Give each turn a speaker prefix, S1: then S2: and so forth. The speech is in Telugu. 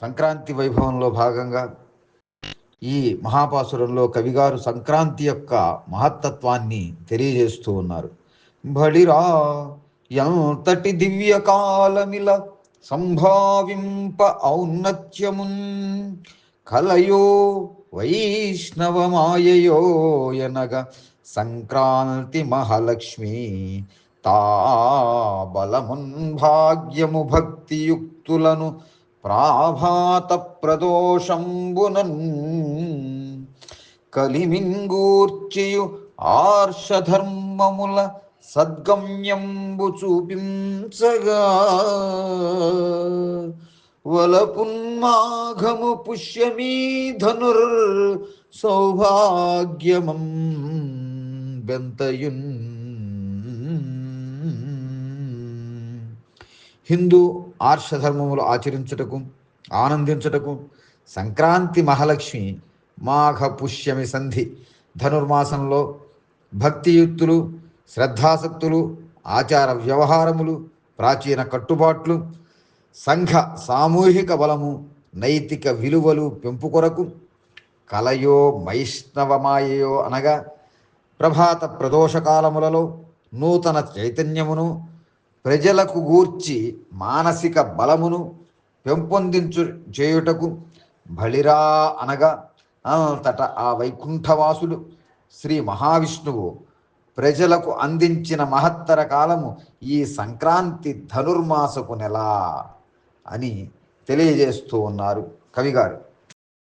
S1: సంక్రాంతి వైభవంలో భాగంగా ఈ మహాపాసురంలో కవిగారు సంక్రాంతి యొక్క మహత్తత్వాన్ని తెలియజేస్తూ ఉన్నారు. బడిరా ఎంతటి దివ్య కాలమిల సంభావింప ఔన్నత్యమున్ కలయో వైష్ణవమాయయో ఎనగ సంక్రాంతి మహాలక్ష్మి తా బలమున్ భాగ్యము భక్తియుక్తులను ప్రాభాత ప్రదోషంబునన్ కలిమింగూర్చియు ఆర్షధర్మముల సద్గమ్యంబు చూపించగా. వలపున్మాఘము పుష్యమీ ధనుర్ సౌభాగ్యమం బెంతయున్ హిందూ ఆర్షధర్మములు ఆచరించుటకు ఆనందించుటకు సంక్రాంతి మహాలక్ష్మి మాఘ పుష్యమి సంధి ధనుర్మాసంలో భక్తియుక్తులు శ్రద్ధాసక్తులు ఆచార వ్యవహారములు ప్రాచీన కట్టుబాట్లు సంఘ సామూహిక బలము నైతిక విలువలు పెంపు కొరకు కలయో వైష్ణవమాయయో అనగా ప్రభాత ప్రదోషకాలములలో నూతన చైతన్యమును ప్రజలకు గూర్చి మానసిక బలమును పెంపొందించు చేయుటకు బలిరా అనగా అంతట ఆ వైకుంఠవాసుడు శ్రీ మహావిష్ణువు ప్రజలకు అందించిన మహత్తర కాలము ఈ సంక్రాంతి ధనుర్మాసపు నెల అని తెలియజేస్తూ ఉన్నారు కవిగారు.